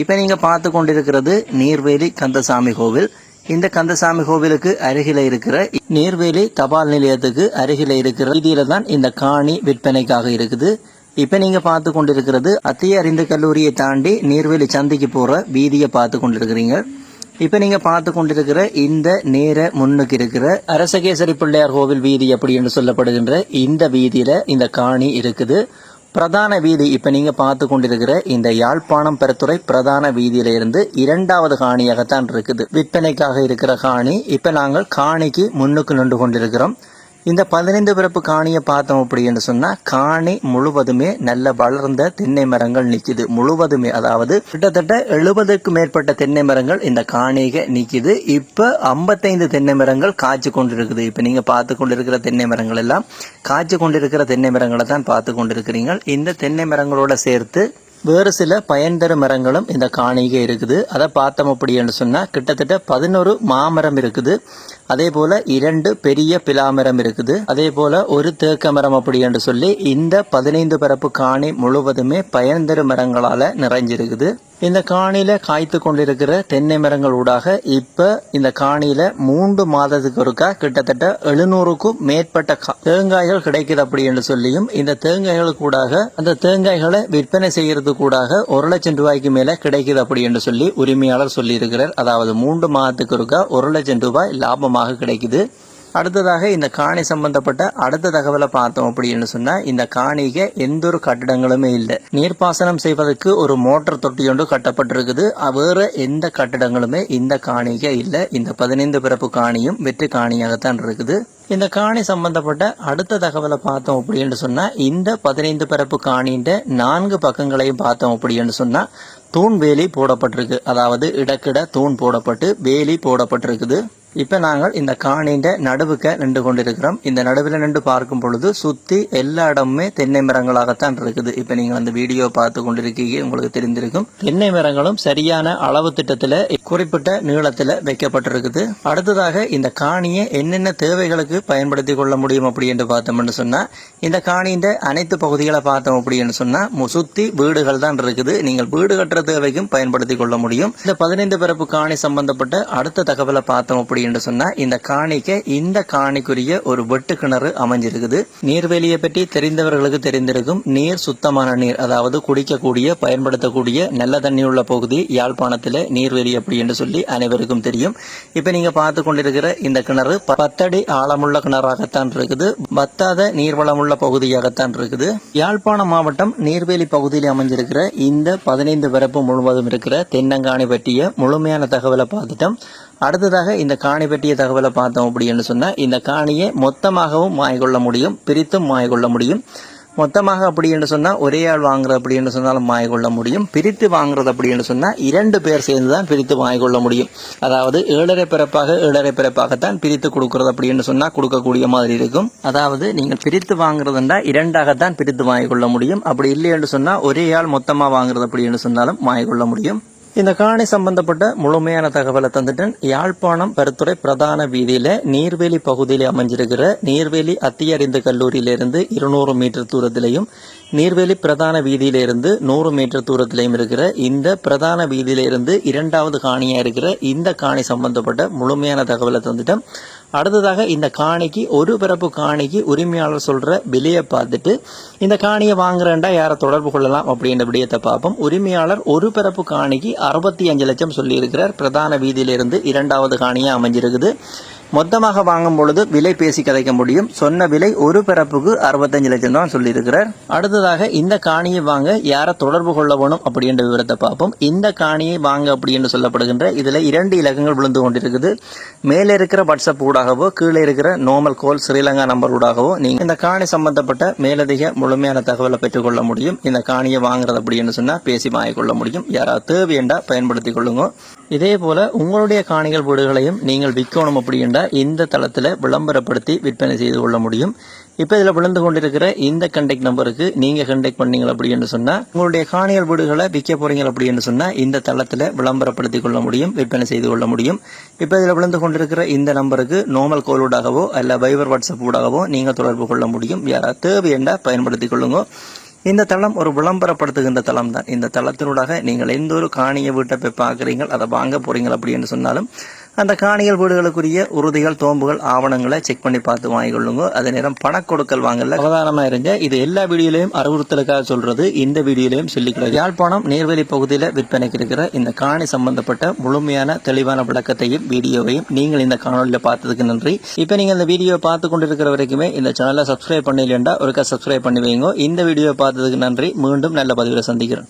இப்போ நீங்கள் பார்த்து கொண்டிருக்கிறது நீர்வேலி கந்தசாமி கோவில். இந்த கந்தசாமி கோவிலுக்கு அருகில இருக்கிற நீர்வேலி தபால் நிலையத்துக்கு அருகில இருக்கிற வீதியில தான் இந்த காணி விற்பனைக்காக இருக்குது. இப்போ நீங்கள் பார்த்து கொண்டிருக்கிறது அத்திய அறிந்து கல்லூரியை தாண்டி நீர்வேலி சந்தைக்கு போகிற வீதியை பார்த்து கொண்டிருக்கிறீங்க. இப்போ நீங்கள் பார்த்து கொண்டிருக்கிற இந்த நேர முன்னுக்கு இருக்கிற அரசகேசரி பிள்ளையார் கோவில் வீதி அப்படின்னு சொல்லப்படுகின்ற இந்த வீதியில் இந்த காணி இருக்குது. பிரதான வீதி இப்போ நீங்கள் பார்த்து கொண்டிருக்கிற இந்த யாழ்ப்பாணம் பெருத்துறை பிரதான வீதியிலிருந்து இரண்டாவது காணியாகத்தான் இருக்குது. விற்பனைக்காக இருக்கிற காணி இப்போ நாங்கள் காணிக்கு முன்னுக்கு நின்று கொண்டிருக்கிறோம். இந்த பதினைந்து பிறப்பு காணியை பார்த்தோம் அப்படின்னு சொன்னா காணி முழுவதுமே நல்ல வளர்ந்த தென்னை மரங்கள் நிக்குது. முழுவதுமே அதாவது கிட்டத்தட்ட எழுபதுக்கு மேற்பட்ட தென்னை மரங்கள் இந்த காணிக நிக்குது. இப்ப ஐம்பத்தைந்து தென்னை மரங்கள் காய்ச்சி கொண்டிருக்குது. இப்ப நீங்க பார்த்து கொண்டிருக்கிற தென்னை மரங்கள் எல்லாம் காய்ச்சி கொண்டிருக்கிற தென்னை மரங்களை தான் பார்த்து கொண்டிருக்கிறீங்க இந்த தென்னை மரங்களோட சேர்த்து வேறு சில பயன் தரும் மரங்களும் இந்த காணிகை இருக்குது. அதை பார்த்தோம் அப்படின்னு சொன்னால் கிட்டத்தட்ட பதினோரு மாமரம் இருக்குது. அதே போல் இரண்டு பெரிய பிலாமரம் இருக்குது. அதே போல் ஒரு தேக்க மரம் அப்படி என்று சொல்லி இந்த பதினைந்து பரப்பு காணி முழுவதுமே பயன் தரும் நிறைஞ்சிருக்குது. இந்த காணியில காய்த்து கொண்டிருக்கிற தென்னை மரங்கள் ஊடாக இப்ப இந்த காணியில மூன்று மாதத்துக்கு ஒருக்கா கிட்டத்தட்ட எழுநூறுக்கும் மேற்பட்ட கா- தேங்காய்கள் கிடைக்குது அப்படி என்று சொல்லியும் இந்த தேங்காய்கள் கூடாக அந்த தேங்காய்களை விற்பனை செய்கிறது கூடாக ஒரு லட்சம் ரூபாய்க்கு மேல கிடைக்குது அப்படி என்று சொல்லி உரிமையாளர் சொல்லியிருக்கிறார். அதாவது மூன்று மாதத்துக்கு ஒருக்கா ஒரு லட்சம் ரூபாய் லாபமாக கிடைக்குது. அடுத்ததாக இந்த காணி சம்பந்தப்பட்ட அடுத்த தகவலை பார்த்தோம் அப்படின்னு சொன்னா இந்த காணிக எந்த ஒரு கட்டிடங்களுமே இல்லை. நீர்ப்பாசனம் செய்வதற்கு ஒரு மோட்டார் தொட்டி ஒன்று கட்டப்பட்டிருக்குது. வேற எந்த கட்டிடங்களுமே இந்த காணிக இல்லை. இந்த பதினைந்து பிறப்பு காணியும் வெற்றி காணியாகத்தான் இருக்குது. இந்த காணி சம்பந்தப்பட்ட அடுத்த தகவலை பார்த்தோம் அப்படின்னு சொன்னா இந்த பதினைந்து பிறப்பு காணின்ற நான்கு பக்கங்களையும் பார்த்தோம் அப்படின்னு சொன்னா தூண் வேலி போடப்பட்டிருக்கு. அதாவது இடக்கிட தூண் போடப்பட்டு வேலி போடப்பட்டிருக்குது. இப்போ நாங்கள் இந்த காணின்ற நடுவுக்க நின்று கொண்டிருக்கிறோம். இந்த நடுவில் நின்று பார்க்கும் பொழுது சுற்றி எல்லா இடமுமே தென்னை மரங்களாகத்தான் இருக்குது. இப்போ நீங்கள் அந்த வீடியோ பார்த்து கொண்டிருக்கீங்க உங்களுக்கு தெரிந்திருக்கும். தென்னை மரங்களும் சரியான அளவு திட்டத்தில் குறிப்பிட்ட நீளத்தில் வைக்கப்பட்டிருக்குது. அடுத்ததாக இந்த காணியை என்னென்ன தேவைகளுக்கு பயன்படுத்தி கொள்ள முடியும் அப்படி என்று பார்த்தோம்னு சொன்னால் இந்த காணின்ற அனைத்து பகுதிகளை பார்த்தோம் அப்படின்னு சொன்னால் மு- வீடுகள் தான் இருக்குது. நீங்கள் வீடு கட்டுற தேவைக்கும் பயன்படுத்தி கொள்ள முடியும். இந்த பதினைந்து பிறப்பு காணி சம்பந்தப்பட்ட அடுத்த தகவலை பார்த்தோம் அப்படி என்று சொன்னா இந்த காணிக்கு இந்த காணிக்குரிய ஒரு வெட்டு கிணறு அமைஞ்சிருக்குது. நீர்வெளியை பற்றி தெரிந்தவர்களுக்கு தெரிந்திருக்கும் நீர் சுத்தமான நீர் அதாவது குடிக்கக்கூடிய பயன்படுத்தக்கூடிய நல்ல தண்ணி உள்ள பகுதி யாழ்ப்பாணத்தில் நீர்வெளி அப்படி என்று சொல்லி அனைவருக்கும் தெரியும். இப்ப நீங்க பார்த்து கொண்டிருக்கிற இந்த கிணறு பத்தடி ஆழமுள்ள கிணறாகத்தான் இருக்குது. பத்தாத நீர்வளமுள்ள பகுதியாகத்தான் இருக்குது. யாழ்ப்பாணம் மாவட்டம் நீர்வேலி பகுதியில் அமைஞ்சிருக்கிற இந்த பதினைந்து பிறப்பு முழுவதும் இருக்கிற தென்னங்காணி பற்றிய முழுமையான தகவலை பார்த்துட்டோம். அடுத்ததாக இந்த காணி பற்றிய தகவலை பார்த்தோம் அப்படின்னு சொன்னால் இந்த காணியை மொத்தமாகவும் வாங்கிக்கொள்ள முடியும் பிரித்தும் வாங்கிக்கொள்ள முடியும். மொத்தமாக அப்படி என்று ஒரே ஆள் வாங்குறது அப்படி என்று சொன்னாலும் வாங்கிக்கொள்ள முடியும். பிரித்து வாங்குறது அப்படின்னு சொன்னால் இரண்டு பேர் சேர்ந்து தான் பிரித்து வாங்கிக்கொள்ள முடியும். அதாவது ஏழரை பிறப்பாக ஏழரை பிறப்பாகத்தான் பிரித்து கொடுக்குறது அப்படின்னு சொன்னால் கொடுக்கக்கூடிய மாதிரி இருக்கும். அதாவது நீங்கள் பிரித்து வாங்குறதுண்டா இரண்டாகத்தான் பிரித்து வாங்கிக்கொள்ள முடியும். அப்படி இல்லை என்று ஒரே ஆள் மொத்தமாக வாங்குறது அப்படின்னு சொன்னாலும் வாங்கிக்கொள்ள முடியும். இந்த காணி சம்பந்தப்பட்ட முழுமையான தகவலை தந்துட்டேன். யாழ்ப்பாணம் பருத்துறை பிரதான வீதியில நீர்வேலி பகுதியில் அமைஞ்சிருக்கிற நீர்வேலி அத்தியறிந்த கல்லூரியிலிருந்து இருநூறு மீட்டர் தூரத்திலையும் நீர்வேலி பிரதான வீதியிலிருந்து நூறு மீட்டர் தூரத்திலையும் இருக்கிற இந்த பிரதான வீதியிலிருந்து இரண்டாவது காணியா இருக்கிற இந்த காணி சம்பந்தப்பட்ட முழுமையான தகவலை தந்துட்டேன். அடுத்ததாக இந்த காணிக்கு ஒரு பிறப்பு காணிக்கு உரிமையாளர் சொல்கிற விலையை பார்த்துட்டு இந்த காணியை வாங்குறேன்டா யாரை தொடர்பு கொள்ளலாம் அப்படின்ற விடயத்தை பார்ப்போம். உரிமையாளர் ஒரு பிறப்பு காணிக்கு அறுபத்தி அஞ்சு லட்சம் சொல்லியிருக்கிறார். பிரதான வீதியிலிருந்து இரண்டாவது காணியாக அமைஞ்சிருக்குது. மொத்தமாக வாங்கும் பொழுது விலை பேசி கதைக்க முடியும். சொன்ன விலை ஒரு பிறப்புக்கு அறுபத்தஞ்சு லட்சம் தான் சொல்லியிருக்கிறார். அடுத்ததாக இந்த காணியை வாங்க யாரை தொடர்பு கொள்ள வேணும் அப்படின்ற விவரத்தை பார்ப்போம். இந்த காணியை வாங்க அப்படின்னு சொல்லப்படுகின்ற இதில் இரண்டு இலக்கங்கள் விழுந்து கொண்டிருக்குது. மேலே இருக்கிற வாட்ஸ்அப் ஊடாகவோ கீழே இருக்கிற நார்மல் கால் ஸ்ரீலங்கா நம்பர் ஊடாகவோ நீங்கள் இந்த காணி சம்பந்தப்பட்ட மேலதிக முழுமையான தகவலை பெற்றுக்கொள்ள முடியும். இந்த காணியை வாங்குறது அப்படின்னு சொன்னால் பேசி வாங்கிக்கொள்ள முடியும். யாராவது தேவையண்டா பயன்படுத்தி கொள்ளுங்க. இதே போல உங்களுடைய காணிகள் வீடுகளையும் நீங்கள் விற்கணும் அப்படின்னா இந்த தளத்தில் விளம்பரப்படுத்தி விற்பனை செய்து கொள்ள முடியும். இப்போ இதில் விழுந்து கொண்டிருக்கிற இந்த கண்டெக்ட் நம்பருக்கு நீங்கள் கண்டெக்ட் பண்ணீங்க அப்படின்னு சொன்னால் உங்களுடைய காணிகள் வீடுகளை விற்க போறீங்க அப்படின்னு சொன்னால் இந்த தளத்தில் விளம்பரப்படுத்தி கொள்ள முடியும் விற்பனை செய்து கொள்ள முடியும். இப்போ இதில் விழுந்து கொண்டிருக்கிற இந்த நம்பருக்கு நார்மல் கோலூடாகவோ ஊடாகவோ அல்ல வைபர் வாட்ஸ்அப் ஊடாகவோ நீங்கள் தொடர்பு கொள்ள முடியும். யாராவது தேவையண்டா பயன்படுத்தி கொள்ளுங்க. இந்த தளம் ஒரு விளம்பரப்படுத்துகின்ற தளம் தான். இந்த தளத்தினூடாக நீங்கள் எந்த ஒரு காணிய வீட்டை போய் பார்க்குறீங்க அதை வாங்க போகிறீங்க அப்படின்னு சொன்னாலும் அந்த காணிகள் வீடுகளுக்குரிய உறுதிகள் தோம்புகள் ஆவணங்களை செக் பண்ணி பார்த்து வாங்கிக்கொள்ளுங்க. அதே நேரம் பண கொடுக்கல் வாங்கல அவதானமாக இருங்க. இது எல்லா வீடியோலையும் அறிவுறுத்தலுக்காக சொல்றது இந்த வீடியோலையும் சொல்லிக்கிறது யாழ்ப்பாணம் நேர்வெளி பகுதியில் விற்பனைக்கு இருக்கிற இந்த காணி சம்பந்தப்பட்ட முழுமையான தெளிவான விளக்கத்தையும் வீடியோவையும் நீங்கள் இந்த காணொலியில் பார்த்ததுக்கு நன்றி. இப்போ நீங்கள் இந்த வீடியோ பார்த்து கொண்டிருக்கிற வரைக்குமே இந்த சேனலை சப்ஸ்கிரைப் பண்ணலைண்டா ஒருக்கா சப்ஸ்கிரைப் பண்ணி வைங்க. இந்த வீடியோ பார்த்ததுக்கு நன்றி. மீண்டும் நல்ல பதிவில் சந்திக்கிறேன்.